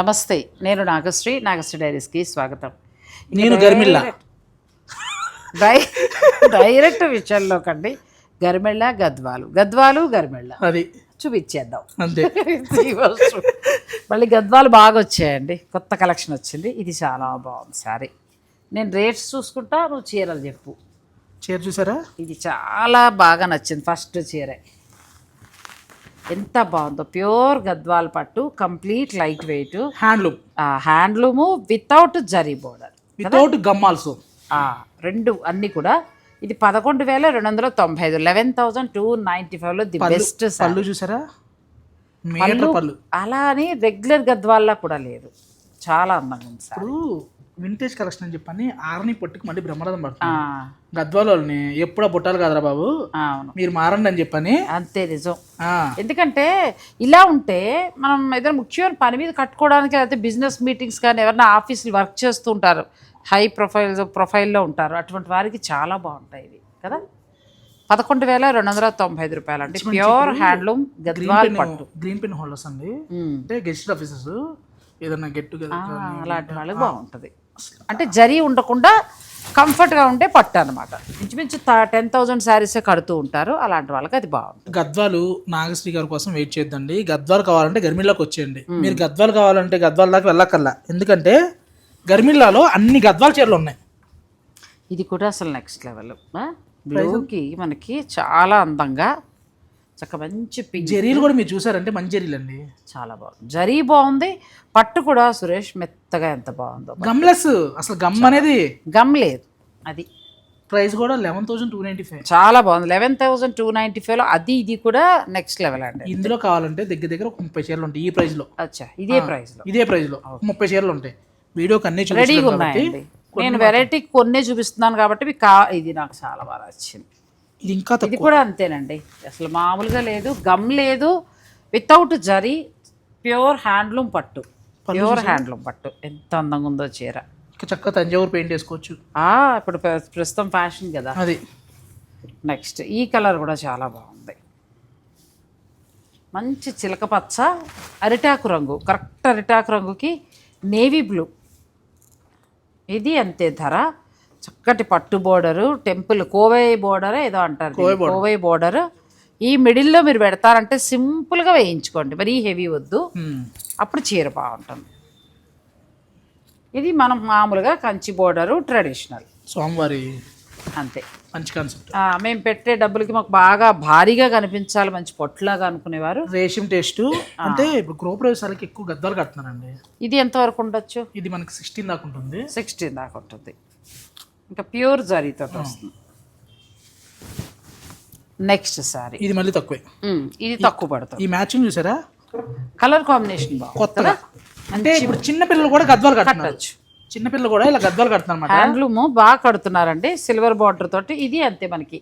నమస్తే నేను నాగశ్రీ నాగశ్రీ డైరీస్కి స్వాగతం. నేను గర్మిల్లా. డై డైరెక్ట్ విషయంలో కండి గరిమెళ్ళ గద్వాలు. గద్వాలు గరిమెళ్ళ అది. చూపించేద్దాం. అంతే. మళ్ళీ గద్వాలు బాగా వచ్చాయండి కొత్త కలెక్షన్ వచ్చింది. ఇది చాలా బాగుంది సారీ. నేను రేట్స్ చూసుకుంటా నువ్వు చీరలు చెప్పు. చీర చూసారా? ఇది చాలా బాగా నచ్చింది ఫస్ట్ చీర. ఎంత బాగుందో. ప్యూర్ గద్వాల పట్టు complete light weight. Handloom. Handloom without zari border. Without gum also. రెండు అన్ని కూడా. ఇది పదకొండు వేల రెండు వందల తొంభై ఐదు లెవెన్ థౌసండ్ టూ నైంటీ ఫైవ్లో ది బెస్ట్ పళ్ళు చూసారా? పళ్ళు అలా అని రెగ్యులర్ గద్వాల్లా కూడా లేదు. చాలా అందంగా ఉంది సార్. వింటేజ్ కలెక్షన్ అని చెప్పని ఆరని పట్టుకు మళ్ళీ బ్రహ్మరథం పడుతుంది. గద్వాల వాళ్ళని ఎప్పుడో పుట్టాలి కదరా బాబు. అవును. మీరు మారండి అని చెప్పని. అంతే నిజం. ఎందుకంటే ఇలా ఉంటే మనం ఏదైనా ముఖ్యమైన పని మీద కట్టుకోవడానికి లేకపోతే బిజినెస్ మీటింగ్స్ కానీ ఎవరైనా ఆఫీసులు వర్క్ చేస్తూ ఉంటారు. హై ప్రొఫైల్ ప్రొఫైల్లో ఉంటారు. అటువంటి వారికి చాలా బాగుంటాయి ఇవి కదా? పదకొండు వేల రెండు వందల తొంభై ఐదు రూపాయలు అంటే ప్యూర్ హ్యాండ్లూమ్ గద్వాల్ పట్టు. గ్రీన్ పెన్ హోల్డర్స్ అండి. అంటే గెస్ట్ ఆఫీసర్స్ ఏదన్నా గెట్ అలాంటి వాళ్ళకి బాగుంటుంది. అంటే జరీ ఉండకుండా కంఫర్ట్గా ఉండే పట్టు అనమాట ఇంచుమించు టెన్ థౌజండ్ శారీసే కడుతూ ఉంటారు అలాంటి వాళ్ళకి అది బాగుంటుంది. గద్వాలు నాగశ్రీ గారి కోసం వెయిట్ చేద్దండి. గద్వాలు కావాలంటే గర్మిల్లాకి వచ్చేయండి. మీరు గద్వాలు కావాలంటే గద్వాల దాకా వెళ్ళక్కర్లా. ఎందుకంటే గర్మిల్లాలో అన్ని గద్వాల చీరలు ఉన్నాయి. ఇది కూడా అసలు నెక్స్ట్ లెవెల్. బ్లూకి మనకి చాలా అందంగా చక్క మంచి పింక్ జరీలు కూడా మీరు చూసారంటే మంచి జరీలు అండి చాలా బాగుంది. జరీ బాగుంది పట్టు కూడా సురేష్ మెత్తగా ఎంత బాగుందో గమ్లెస్ అసలు గమ్ అనేది గమ్ లేదు అది. ప్రైస్ కూడా eleven thousand two ninety five. చాలా బాగుంది. లెవెన్ థౌసండ్ టూ నైంటీ ఫైవ్లో అది ఇది కూడా నెక్స్ట్ లెవెల్ అండి. ఇందులో కావాలంటే దగ్గర దగ్గర ఒక ముప్పై చీరలు ఉంటాయి ఈ ప్రైస్లో అచ్చా ఇదే ప్రైస్లో. ఇదే ప్రైస్లో ముప్పై చీరలు ఉంటాయి. వీడియోకి అన్ని రెడీగా ఉన్నాయండి. నేను వెరైటీ కొన్నే చూపిస్తున్నాను కాబట్టి ఇది నాకు చాలా బాగా నచ్చింది. ఇది ఇంకా ఇది కూడా అంతేనండి. అసలు మామూలుగా లేదు గమ్ లేదు. వితౌట్ జరీ ప్యూర్ హ్యాండ్లూమ్ పట్టు. ప్యూర్ హ్యాండ్లూమ్ పట్టు. ఎంత అందంగా ఉందో చీర. చక్కగా తంజావూరు పెయింట్ వేసుకోవచ్చు. ఆ, ఇప్పుడు ప్ర- ప్రస్తుతం ఫ్యాషన్ కదా. అది. నెక్స్ట్ ఈ కలర్ కూడా చాలా బాగుంది. మంచి చిలక పచ్చ అరిటాకు రంగు కరెక్ట్ అరిటాకు రంగుకి నేవీ బ్లూ. ఇది అంతే ధర. చక్కటి పట్టు బోర్డరు టెంపుల్ కోవై బోర్డర్ ఏదో అంటారు. కోవై బోర్డర్. ఈ మిడిల్లో మీరు పెడతారంటే సింపుల్గా వేయించుకోండి. మరీ హెవీ వద్దు. అప్పుడు చీర బాగుంటుంది. ఇది మనం మామూలుగా కంచి బోర్డరు ట్రెడిషనల్. స్వామివారి అంతే. మంచి కాన్సెప్ట్ మేము పెట్టే డబ్బులకి మాకు బాగా భారీగా కనిపించాలి మంచి పొట్లాగా అనుకునేవారు. రేషం టేస్ట్. అంటే ఇప్పుడు గృహప్రవేశాలకి ఎక్కువ గద్దాలు కడుతున్నారండి. ఇది ఎంతవరకు ఉండొచ్చు? ఇది మనకి సిక్స్టీన్ దాకా ఉంటుంది. సిక్స్టీన్ దాకా ఉంటుంది. ఇంకా ప్యూర్ జరీతో వస్తుంది. నెక్స్ట్ సారీ ఇది మళ్ళీ తక్కువే. ఇది తక్కువ పడుతుంది. ఈ మ్యాచింగ్ చూసారా? కలర్ కాంబినేషన్ కొత్తగా. అంటే ఇప్పుడు చిన్న పిల్లలు కూడా గద్వాలు కట్టచ్చు. చిన్న పిల్లలు కూడా ఇలా గద్వాలు కడుతున్నారు అనమాట హ్యాండ్లూమ్ బాగా కడుతున్నారండి. సిల్వర్ బార్డర్ తోటి ఇది అంతే మనకి.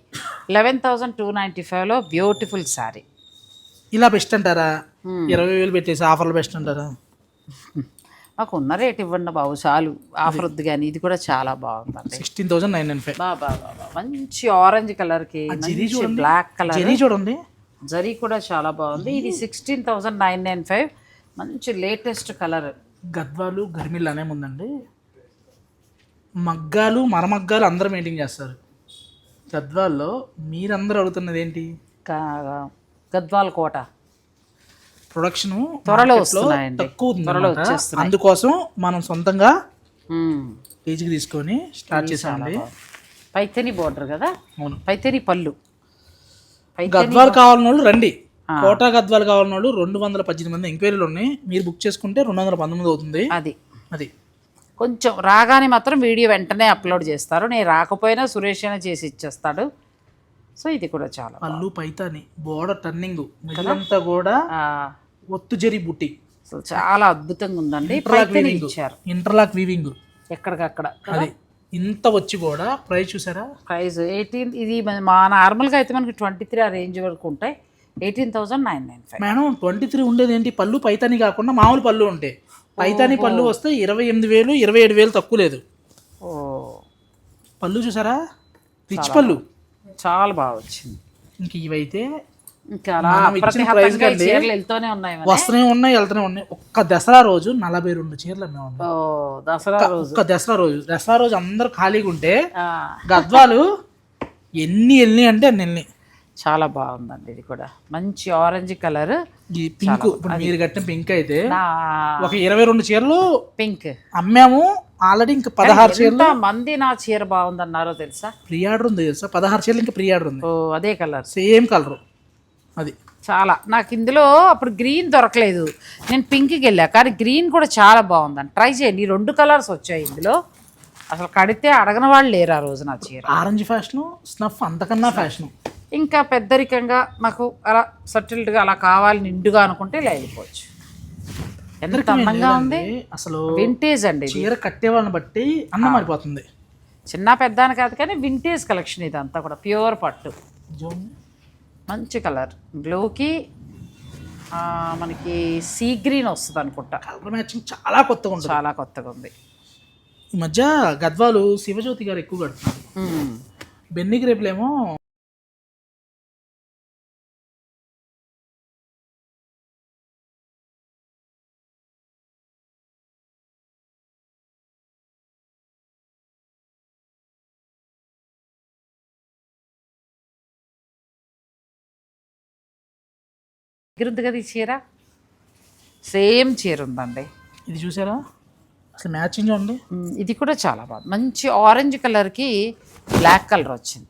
లెవెన్ థౌసండ్ టూ నైంటీ ఫైవ్లో బ్యూటిఫుల్ శారీ ఇలా బెస్ట్ అంటారా? ఇరవై వేలు పెట్టేసి ఆఫర్లు బెస్ట్ అంటారా? మాకు ఉన్న రేట్ ఇవ్వండి బాబు చాలు. ఆఫర్ వద్దు కానీ ఇది కూడా చాలా బాగుందండి. Sixteen thousand nine nine five బా బా బా బా. మంచి ఆరెంజ్ కలర్కి మంచి బ్లాక్ కలర్. జరీ చూడండి. జరీ కూడా చాలా బాగుంది. ఇది sixteen thousand nine nine five. మంచి లేటెస్ట్ కలర్. గద్వాలు గర్మిల్ అనే ఉందండి మగ్గాలు మరమగ్గాలు అందరూ మెయింటైన్ చేస్తారు. గద్వాల్లో మీరందరూ అడుగుతున్నది ఏంటి? గద్వాల్ కోట. ప్రొడక్షన్ త్వరలో తక్కువ త్వరలో అందుకోసం మనం సొంతంగా. పేజీకి తీసుకొని స్టార్ట్ చేసామండి పైతని బోర్డర్ కదా? అవును. పైతని పళ్ళు. గద్వాలు కావాలన్న వాళ్ళు రండి కోటా గద్వాలు కావాలన్న వాళ్ళు రెండు వందల పద్దెనిమిది మంది ఎంక్వైరీలు ఉన్నాయి. మీరు బుక్ చేసుకుంటే రెండు వందల పంతొమ్మిది అవుతుంది. అది. అది. కొంచెం రాగానే మాత్రం వీడియో వెంటనే అప్లోడ్ చేస్తారు. నేను రాకపోయినా సురేష్ అయినా చేసి ఇచ్చేస్తాడు. సో ఇది కూడా చాలా పళ్ళు పైతాని బోర్డర్ టర్నింగ్ మిగిలంతా కూడా ఒత్తు జరి బుట్టి. అసలు చాలా అద్భుతంగా ఉందండి. ఇచ్చారు. ఇంటర్లాక్ వీవింగ్ ఎక్కడికక్కడ అది. ఇంత వచ్చి కూడా ప్రైస్ చూసారా? ప్రైస్ ఎయిటీన్ ఇది మా నార్మల్గా అయితే మనకి ట్వంటీ త్రీ ఆ రేంజ్ వరకు ఉంటాయి. Eighteen thousand nine nine five. Madam twenty three ఉండేది ఏంటి? పళ్ళు పైతాని కాకుండా మామూలు పళ్ళు ఉంటాయి పైతాని పళ్ళు వస్తే ఇరవై ఎనిమిది వేలు ఇరవై ఏడు వేలు తక్కువ లేదు. ఓ. పళ్ళు చూసారా? రిచ్ పళ్ళు. చాలా బాగా వచ్చింది. ఇంక ఇవైతే. వస్తూనే ఉన్నాయి వెళ్తూనే ఉన్నాయి. ఒక్క దసరా రోజు నలభై రెండు చీరలు ఓ దసరా రోజు. ఒక్క దసరా రోజు. దసరా రోజు అందరు ఖాళీగా ఉంటే గద్వాలు ఎన్ని వెళ్ళి అంటే అన్ని వెళ్ళి చాలా బాగుందండి ఇది కూడా. మంచి ఆరెంజ్ కలర్. ఈ పింక్ ఇప్పుడు మీరు కట్టిన పింక్ అయితే ఒక ఇరవై రెండు చీరలు పింక్. అమ్మాము. ఆల్రెడీ ఇంకా పదహారు చీరలు. మంది నా చీర బాగుందన్నారో తెలుసా? ప్రీ ఆర్డర్ ఉంది తెలుసా? పదహారు చీరలు ఇంకా ప్రీ ఆర్డర్ ఉంది. ఓ అదే కలర్. Same colour. అది. చాలా. నాకు ఇందులో అప్పుడు గ్రీన్ దొరకలేదు. నేను పింక్కి వెళ్ళా. కానీ గ్రీన్ కూడా చాలా బాగుందండి. ట్రై చేయండి. ఈ రెండు కలర్స్ వచ్చాయి ఇందులో. అసలు కడితే అడగని వాళ్ళు లేరు ఆ రోజు నా చీర. ఆరెంజ్ ఫ్యాషను స్నఫ్ అంతకన్నా ఫ్యాషను. ఇంకా పెద్దరికంగా నాకు అలా సటిల్డ్గా అలా కావాలి నిండుగా అనుకుంటే ఇలా వెళ్ళిపోవచ్చు ఎంత అందంగా ఉంది? అసలు వింటేజ్ అండి ఇది. చీర కట్టే వాళ్ళని బట్టి అన్నం మారిపోతుంది. చిన్న పెద్ద అని కాదు కానీ వింటేజ్ కలెక్షన్ ఇదంతా కూడా ప్యూర్ పట్టు. మంచి కలర్ బ్లూకి మనకి సీ గ్రీన్ వస్తుంది అనుకుంటా. కలర్ మ్యాచింగ్ చాలా కొత్తగా ఉంటుంది. చాలా కొత్తగా ఉంది. ఈ మధ్య గద్వాలు శివజ్యోతి గారు ఎక్కువ కడుతున్నారు. బెన్ని గ్రేపులేమో దగ్గర ఉంది కదా ఈ చీర? సేమ్ చీర ఉందండి. ఇది చూసారా? అసలు మ్యాచింగ్ మ్మ్. ఇది కూడా చాలా బాగుంది. మంచి ఆరెంజ్ కలర్కి బ్లాక్ కలర్ వచ్చింది.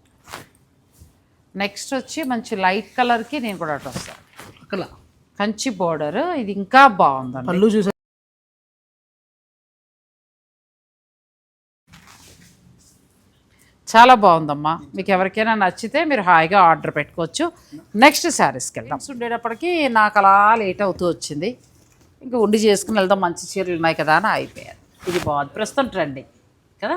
నెక్స్ట్ వచ్చి మంచి లైట్ కలర్కి నేను కూడా అటు వస్తాను. కంచి బోర్డర్ ఇది ఇంకా బాగుందండి. పళ్ళు చూసారా? చాలా బాగుందమ్మా. మీకు ఎవరికైనా నచ్చితే మీరు హాయిగా ఆర్డర్ పెట్టుకోవచ్చు. నెక్స్ట్ శారీస్కి వెళ్దాం. ఉండేటప్పటికి నాకు అలా లేట్ అవుతూ వచ్చింది. ఇంకా ఉండి చేసుకుని వెళ్దాం మంచి చీరలు ఉన్నాయి కదా అని అయిపోయారు ఇది బాగుంది. ప్రస్తుతం ట్రెండింగ్ కదా?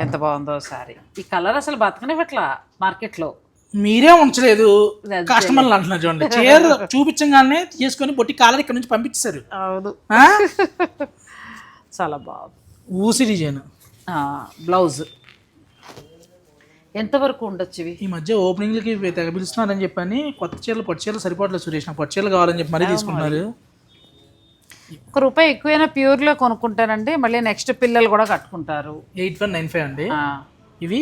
ఎంత బాగుందో శారీ ఈ కలర్ అసలు బతకనివ్వట్లా మార్కెట్లో? మీరే ఉంచలేదు. కస్టమర్లు అంటున్నారు చూడండి. చీర చూపించగానే తీసుకొని బొట్టి కాలర్ ఇక్కడ నుంచి పంపించేశారు. అవును? చాలా బాగుంది. ఊసి డిజైన్. ఆ, బ్లౌజ్. ఎంతవరకు ఉండొచ్చు ఇవి? ఈ మధ్య ఓపెనింగ్లకి తెగ పిలుస్తున్నారని చెప్పని కొత్త చీరలు పొట్టి చీరలు సరిపోవట్లేదు సురేష్. నాకు పొట్టి చీరలు కావాలని చెప్పి మరీ తీసుకుంటున్నారు. ఒక రూపాయి ఎక్కువైనా ప్యూర్లో కొనుక్కుంటానండి. మళ్ళీ నెక్స్ట్ పిల్లలు కూడా కట్టుకుంటారు. ఎయిట్ వన్ నైన్ ఫైవ్ అండి. ఇవి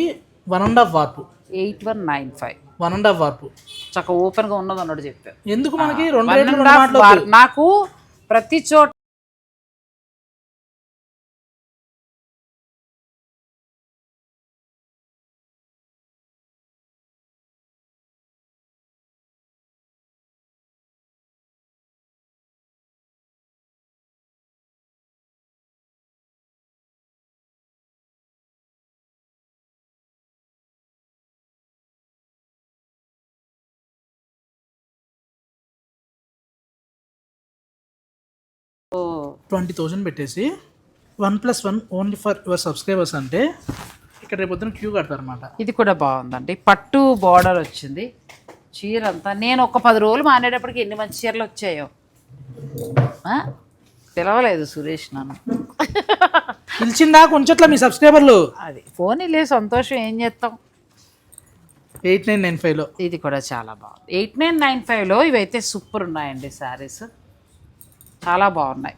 one and half warp. Eight one nine five. One and half warp. చక్క ఓపెన్గా ఉన్నది అన్నాడు చెప్పారు. ఎందుకు మనకి రెండు. నాకు ప్రతి చోట ట్వంటీ థౌజండ్ పెట్టేసి one plus one only for your subscribers అంటే ఇక్కడ రేపు పొద్దున క్యూ కడతారనమాట ఇది కూడా బాగుందండి. పట్టు బార్డర్ వచ్చింది. చీర అంతా నేను ఒక పది రోజులు మానేటప్పటికి ఎన్ని మంచి చీరలు వచ్చాయో? పిలవలేదు సురేష్ నన్ను. పిలిచిందా కొంచెట్లా మీ సబ్స్క్రైబర్లు? అది ఫోన్ లే సంతోషం ఏం చేస్తాం? ఎయిట్ నైన్ నైన్ ఫైవ్లో ఇది కూడా చాలా బాగుంది. ఎయిట్ నైన్ నైన్ ఫైవ్లో ఇవైతే సూపర్ ఉన్నాయండి శారీస్. చాలా బాగున్నాయి.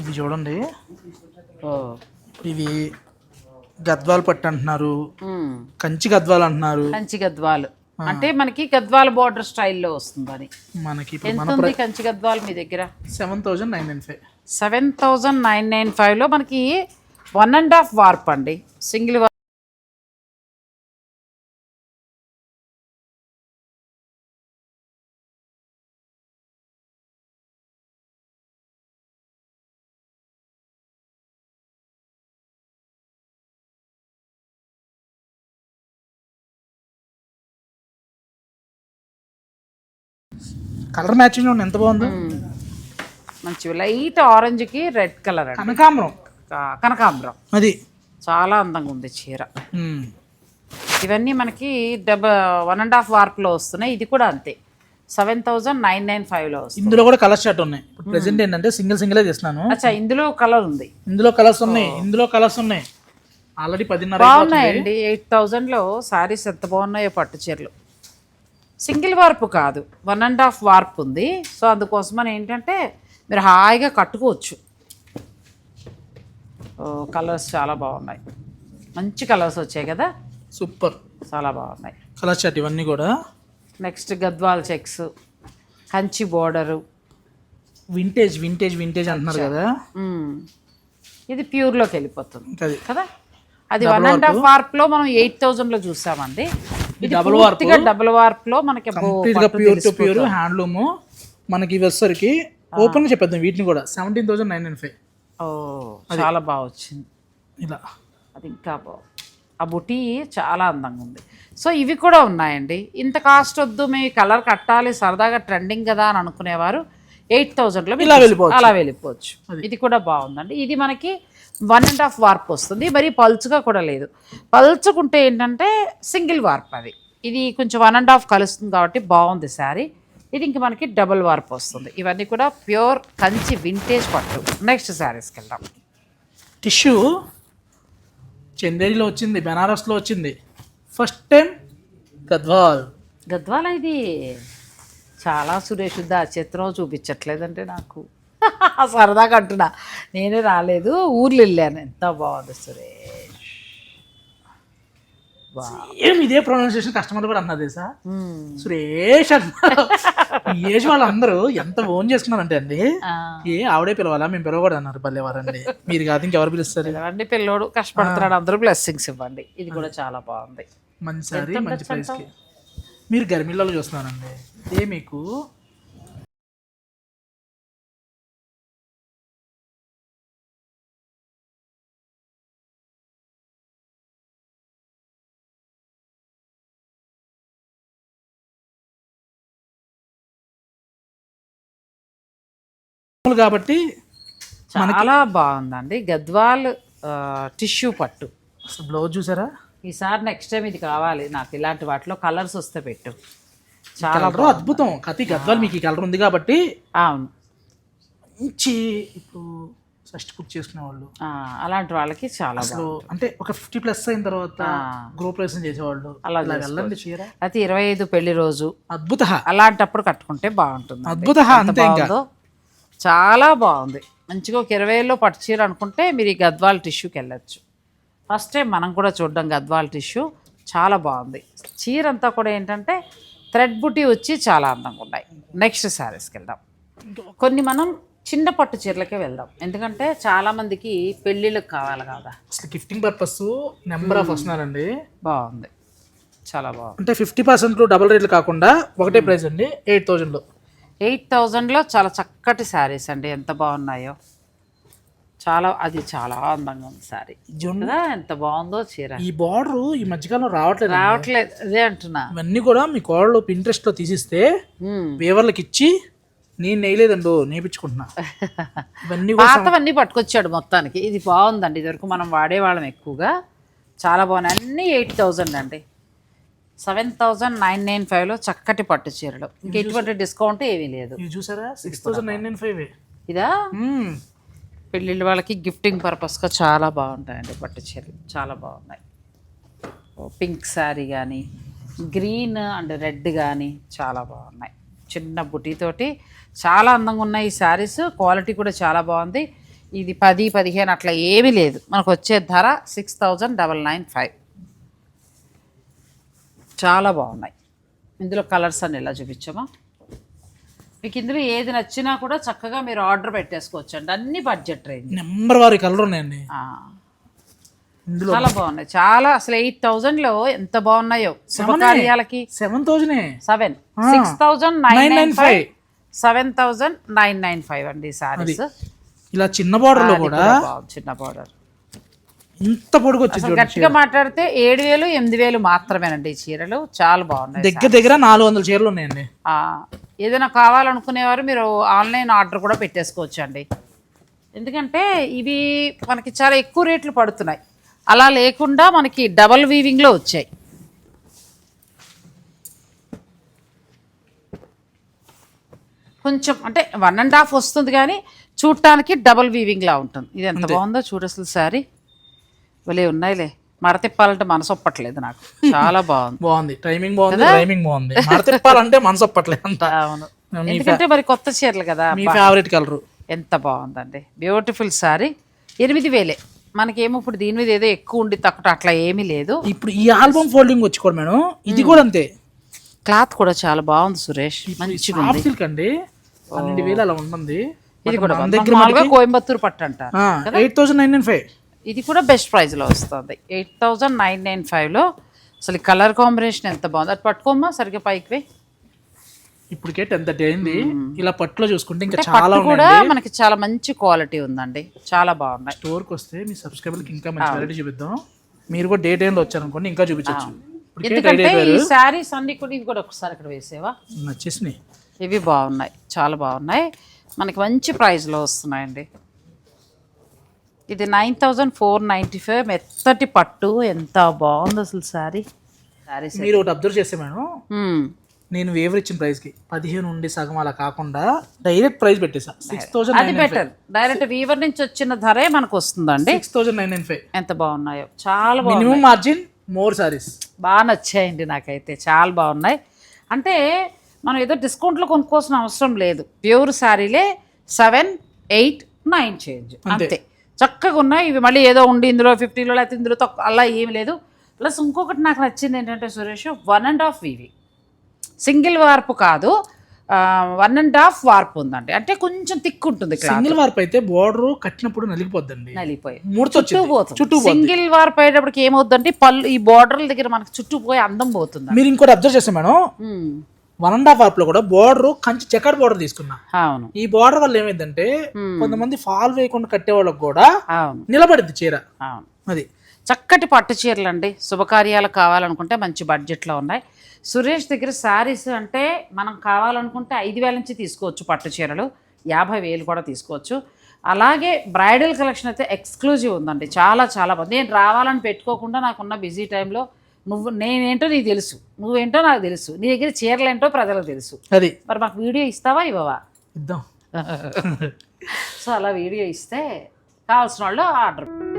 ఇవి చూడండి. ఓ. ఇవి గద్వాల్ పట్టు అంటున్నారు. కంచి గద్వాల్ అంటున్నారు. కంచి గద్వాలు. అంటే మనకి గద్వాల బార్డర్ స్టైల్లో వస్తుందని మనకి ఎంత ఉంది కంచి గద్వాలు మీ దగ్గర? Seven thousand nine nine five. Seven thousand nine nine ఫైవ్లో మనకి వన్ అండ్ హాఫ్ వార్ప్ అండి. సింగిల్ కలర్ మ్యాచింగ్ ఎంత బాగుందో. మంచి లైట్ ఆరెంజ్కి రెడ్ కలర్ అండి. కనకాంబరం. కా- కనకాంబరం. అది. చాలా అందంగా ఉంది చీర. ఇవన్నీ మనకి డబ వన్ అండ్ హాఫ్ వార్ప్లో వస్తున్నాయి. ఇది కూడా అంతే. సెవెన్ థౌజండ్ నైన్ నైన్ ఫైవ్లో వస్తుంది. ఇందులో కూడా కలర్ షర్ట్ ఉన్నాయి. ఇప్పుడు ప్రెసెంట్ ఏంటంటే సింగిల్ సింగిలే తీస్తున్నాను అచ్చా ఇందులో కలర్ ఉంది. ఇందులో కలర్స్ ఉన్నాయి. ఇందులో కలర్స్ ఉన్నాయి. ఆల్రెడీ పదిన్నర. బాగున్నాయండి. ఎయిట్ థౌజండ్లో శారీస్ ఎంత బాగున్నాయో పట్టు చీరలు. సింగిల్ వార్పు కాదు వన్ అండ్ హాఫ్ వార్ప్ ఉంది. సో అందుకోసమని ఏంటంటే మీరు హాయిగా కట్టుకోవచ్చు. కలర్స్ చాలా బాగున్నాయి. మంచి కలర్స్ వచ్చాయి కదా? సూపర్. చాలా బాగున్నాయి. కలర్ చాట్ ఇవన్నీ కూడా. Next Gadwal checks Kanchi border. Vintage vintage vintage అంటున్నారు కదా? ఇది ప్యూర్లోకి వెళ్ళిపోతుంది కదా? అది వన్ అండ్ హాఫ్ వార్ప్లో మనం ఎయిట్ థౌజండ్లో చూసామండి. డబుల్ పూర్తిగా డబుల్ వార్ప్లో మనకి అబ్బో కంప్లీట్గా ప్యూర్ టు. ప్యూర్ హ్యాండ్లూమ్ మనకి ఇవి వచ్చేసరికి ఓపెన్గా చెప్పేద్దాం వీటిని కూడా. Seventeen thousand nine nine five ఓ చాలా బాగా వచ్చింది. ఇలా. అది ఇంకా బాగుంది ఆ బుటీ చాలా అందంగా ఉంది. సో ఇవి కూడా ఉన్నాయండి. ఇంత కాస్ట్ వద్దు మేము కలర్ కట్టాలి సరదాగా ట్రెండింగ్ కదా అని అనుకునేవారు ఎయిట్ థౌజండ్లో ఇలా వెళ్ళిపోవచ్చు. అలా వెళ్ళిపోవచ్చు. ఇది కూడా బాగుందండి. ఇది మనకి వన్ అండ్ హాఫ్ వార్ప్ వస్తుంది. మరి పల్చుగా కూడా లేదు. పల్చుకుంటే ఏంటంటే సింగిల్ వార్ప్ అది. ఇది కొంచెం వన్ అండ్ హాఫ్ కలుస్తుంది కాబట్టి బాగుంది శారీ. ఇది ఇంక మనకి డబుల్ వార్ప్ వస్తుంది. ఇవన్నీ కూడా ప్యూర్ కంచి వింటేజ్ పట్టు. నెక్స్ట్ శారీస్కి వెళ్దాం. టిష్యూ చందేరిలో వచ్చింది బెనారస్లో వచ్చింది. First time Gadwal. గద్వాల ఇది చాలా సురేష్ దా చిత్రం చూపించట్లేదంటే నాకు. సరదాగా అంటున్నా. నేనే రాలేదు ఊర్లు వెళ్ళాను. ఎంత బాగుంది సురేష్. ఏం ఇదే ప్రొనౌన్సియేషన్ కస్టమర్లు కూడా అన్నది సార్. సురేష్ అన్నారు ఏజ్ వాళ్ళందరూ ఎంత ఓన్ చేసుకున్నారంటే అండి ఏ ఆవిడే పిలవాలా మేము పిలవకూడదు అన్నారు పల్లెవారండి. మీరు కాదు ఇంకెవరు పిలుస్తారు? పిల్లవాడిని పిల్లోడు కష్టపడుతున్నాడు అందరూ బ్లెస్సింగ్స్ ఇవ్వండి. ఇది కూడా చాలా బాగుంది. మంచి సారీ మంచి ప్రైస్కి మీరు గర్మిళ్ళలో చూస్తున్నారండి. ఇదే మీకు కాబట్టి చాలా బాగుందండి. గద్వాల్ టిష్యూ పట్టు. అసలు బ్లౌజ్ చూసారా? ఈసారి నెక్స్ట్ టైం ఇది కావాలి. నాకు ఇలాంటి వాటిలో కలర్స్ వస్తే పెట్టు. చాలా అద్భుతం. కతి గద్వాలు మీకు ఈ కలర్ ఉంది కాబట్టి అవును. మంచి ఇప్పుడు ఫస్ట్ కుక్ చేసుకునే వాళ్ళు. అలాంటి వాళ్ళకి చాలా అసలు అంటే ఒక ఫిఫ్టీ ప్లస్ అయిన తర్వాత గ్రూప్ రేషన్ చేసేవాళ్ళు. అలా వెళ్ళండి చీర. అయితే ఇరవై ఐదు పెళ్ళి రోజు అద్భుత అలాంటప్పుడు కట్టుకుంటే బాగుంటుంది అద్భుత అంతే చాలా బాగుంది. మంచిగా ఒక ఇరవైలో పట్టు చీర అనుకుంటే మీరు ఈ గద్వాల టిష్యూకి వెళ్ళచ్చు. ఫస్ట్ టైం మనం కూడా చూడడం గద్వాల టిష్యూ చాలా బాగుంది. చీర అంతా కూడా ఏంటంటే థ్రెడ్ బుటీ వచ్చి చాలా అందంగా ఉన్నాయి. నెక్స్ట్ శారీస్కి వెళ్దాం. కొన్ని మనం చిన్న పట్టు చీరలకే వెళ్దాం. ఎందుకంటే చాలా మందికి పెళ్ళిళ్ళకి కావాలి కదా. అసలు గిఫ్టింగ్ పర్పస్ నెంబర్ ఆఫ్ వస్తున్నారండి. బాగుంది. చాలా బాగుంది. అంటే ఫిఫ్టీ పర్సెంట్ డబల్ రేట్లు కాకుండా ఒకటే ప్రైస్ అండి ఎయిట్ థౌజండ్లో ఎయిట్ థౌజండ్లో చాలా చక్కటి శారీస్ అండి. ఎంత బాగున్నాయో. చాలా అది చాలా అందంగా ఉంది శారీ. జున్ కదా ఎంత బాగుందో చీర. ఈ బార్డర్ ఈ మధ్యకాలం రావట్లేదు రావట్లేదు. అదే అంటున్నా. ఇవన్నీ కూడా మీ కోడలు పింట్రెస్ట్లో తీసిస్తే మ్మ్. వేవర్లకు ఇచ్చి నేను నేయలేదండు నేర్పించుకుంటున్నా ఇవన్నీ పాతవన్నీ పట్టుకొచ్చాడు మొత్తానికి. ఇది బాగుందండి. ఇదివరకు మనం వాడేవాళ్ళం ఎక్కువగా. చాలా బాగున్నాయి. అన్నీ ఎయిట్ థౌజండ్ అండి. సెవెన్ థౌజండ్ నైన్ నైన్ ఫైవ్లో చక్కటి పట్టు చీరలు. ఇంక ఎటువంటి డిస్కౌంట్ ఏమీ లేదు. చూసారా? Six thousand nine nine five ఇదా? పెళ్ళిళ్ళ వాళ్ళకి గిఫ్టింగ్ పర్పస్గా చాలా బాగుంటాయండి పట్టు చీరలు. చాలా బాగున్నాయి. పింక్ శారీ కానీ గ్రీన్ అండ్ రెడ్ కానీ చాలా బాగున్నాయి. చిన్న బుటీతోటి చాలా అందంగా ఉన్నాయి ఈ శారీస్. క్వాలిటీ కూడా చాలా బాగుంది. ఇది పది పదిహేను అట్లా ఏమీ లేదు. మనకు వచ్చే ధర six thousand double nine five. చాలా బాగున్నాయి. ఇందులో కలర్స్ అన్ని ఎలా చూపించామా? మీకు ఇందులో ఏది నచ్చినా కూడా చక్కగా మీరు ఆర్డర్ పెట్టేసుకోవచ్చు అండి అన్ని బడ్జెట్ రేంజ్. నెంబర్ వారి కలర్ ఉన్నాయండి. చాలా బాగున్నాయి. చాలా అసలు ఎయిట్ థౌజండ్లో ఎంత బాగున్నాయో. శుభకార్యాలకి seven thousand? Seven. Six thousand nine nine five. Seven thousand nine nine five అండి సారీస్. ఇలా చిన్న బార్డర్లో కూడా చిన్న బార్డర్ ఇంత పొడుగు వచ్చింది గట్టిగా మాట్లాడితే ఏడు వేలు ఎనిమిది వేలు మాత్రమేనండి ఈ చీరలు. చాలా బాగున్నాయి దగ్గర దగ్గర నాలుగు వందల చీరలు ఉన్నాయండి. ఏదైనా కావాలనుకునేవారు మీరు ఆన్లైన్ ఆర్డర్ కూడా పెట్టేసుకోవచ్చు అండి ఎందుకంటే ఇవి మనకి చాలా ఎక్కువ రేట్లు పడుతున్నాయి. అలా లేకుండా మనకి డబల్ వీవింగ్లో వచ్చాయి. కొంచెం అంటే వన్ అండ్ హాఫ్ వస్తుంది కానీ చూడటానికి డబల్ వీవింగ్లా ఉంటుంది. ఇది ఎంత బాగుందో చూడు అసలు సారీ. భలే ఉన్నాయిలే. మరతిప్పాలంటే మనసు ఒప్పట్లేదు నాకు. చాలా బాగుంది. బాగుంది. టైమింగ్ బాగుంది టైమింగ్ బాగుంది. మడత తిప్పాలంటే మనసు ఒప్పట్లేదు అంట అవును ఎందుకంటే మరి కొత్త చీరలు కదా మీ ఫేవరెట్ కలర్ ఎంత బాగుందండి. బ్యూటిఫుల్ సారీ ఎనిమిది వేలే. మనకేమో ఇప్పుడు దీని మీద ఏదో ఎక్కువ ఉండి తక్కువ అట్లా ఏమీ లేదు. ఇప్పుడు ఈ ఆల్బమ్ ఫోల్డింగ్ వచ్చి కూడా మేడం. ఇది కూడా అంతే. క్లాత్ కూడా చాలా బాగుంది సురేష్. మంచిగా సిల్క్ అండి. పన్నెండు వేలు అలా ఉంటుంది. ఇది కూడా. దగ్గర కోయంబత్తూరు పట్టు అంటారు. Eight thousand nine nine five. ఇది కూడా బెస్ట్ ప్రైస్లో వస్తుంది. ఎయిట్ థౌజండ్ నైన్ నైన్ ఫైవ్లో అసలు కలర్ కాంబినేషన్ ఎంత బాగుంది? అది పట్టుకోమ్మా సరిగ్గా పైకి పోయి ఇప్పటికే అయింది. ఇలా పట్టులో చూసుకుంటే ఇంకా చాలా కూడా మనకి చాలా మంచి క్వాలిటీ ఉందండి. చాలా బాగున్నాయి. స్టోర్కి వస్తే మీ సబ్స్క్రైబర్కి ఇంకా మంచి వెరైటీ చూపిద్దాం. మీరు కూడా డే టైంలో వచ్చారనుకోండి ఇంకా చూపించవచ్చు ఇప్పటికే ఎందుకంటే ఈ శారీస్ అన్ని కూడా ఇవి కూడా ఒకసారి ఇక్కడ వేసేవా? నచ్చేసినాయి. ఇవి బాగున్నాయి. చాలా బాగున్నాయి. మనకి మంచి ప్రైస్లో వస్తున్నాయండి. ఇది nine thousand four ninety five మెత్తటి పట్టు. ఎంత బాగుంది అసలు శారీ. శారీస్ మీరు ఒకటి అబ్జర్వ్ చేస్తే మేడం నేను వేవర్ ఇచ్చిన ప్రైస్కి పదిహేను నుండి సగం అలా కాకుండా డైరెక్ట్ ప్రైస్ పెట్టేసా. సిక్స్ థౌసండ్ అది బెటర్ డైరెక్ట్ వీవర్ నుంచి వచ్చిన ధరే మనకు వస్తుందండి. Six thousand nine nine five ఎంత బాగున్నాయో. చాలా బాగున్నాయి. మినిమం మార్జిన్ మోర్ సారీస్ బాగా నచ్చాయండి నాకైతే. చాలా బాగున్నాయి. అంటే మనం ఏదో డిస్కౌంట్లో కొనుక్కోవాల్సిన అవసరం లేదు. ప్యూర్ శారీలే సెవెన్ ఎయిట్ నైన్ చేంజ్ అంతే. చక్కగా ఉన్నాయి. ఇవి మళ్ళీ ఏదో ఉండి ఇందులో ఫిఫ్టీలో లేకపోతే ఇందులో తక్కువ అలా ఏం లేదు. ప్లస్ ఇంకొకటి నాకు నచ్చింది ఏంటంటే సురేష్ వన్ అండ్ హాఫ్ వీవి సింగిల్ వార్పు కాదు. వన్ అండ్ హాఫ్ వార్పు ఉందండి. అంటే కొంచెం థిక్ ఉంటుంది సింగిల్ వార్ప్ అయితే బోర్డర్ కట్టినప్పుడు నలిగిపోద్దండి. ముడత చుట్టూ పోతుంది. చుట్టూ సింగిల్ వార్పు అయ్యేటప్పటికి ఏమవుతుందంటే పళ్ళు ఈ బార్డర్ల దగ్గర మనకి చుట్టూ పోయి అందం పోతుంది మీరు ఇంకోటి అబ్జర్వ్ చేస్తే మేడం వన్ అండ్ హాఫ్లో కూడా బోర్డర్ కంచి చెక్కడ్ బోర్డర్ తీసుకున్నా. అవును. ఈ బోర్డర్ వల్ల ఏమైందంటే కొంతమంది ఫాల్ వేయకుండా కట్టే వాళ్ళకి కూడా అవును. నిలబడింది చీర. అవును. అది. చక్కటి పట్టు చీరలు అండి శుభకార్యాలు కావాలనుకుంటే మంచి బడ్జెట్లో ఉన్నాయి. సురేష్ దగ్గర శారీస్ అంటే మనం కావాలనుకుంటే ఐదు వేల నుంచి తీసుకోవచ్చు పట్టు చీరలు. యాభై వేలు కూడా తీసుకోవచ్చు. అలాగే బ్రైడల్ కలెక్షన్ అయితే ఎక్స్క్లూజివ్ ఉందండి. చాలా చాలా బాగుంది. నేను రావాలని పెట్టుకోకుండా నాకున్న బిజీ టైంలో నువ్వు నేనేంటో నీకు తెలుసు. నువ్వేంటో నాకు తెలుసు. నీ దగ్గర చీరలు ఏంటో ప్రజలకు తెలుసు. అది. మరి మాకు వీడియో ఇస్తావా ఇవ్వవా? ఇద్దాం. సో అలా వీడియో ఇస్తే కావాల్సిన వాళ్ళు ఆర్డర్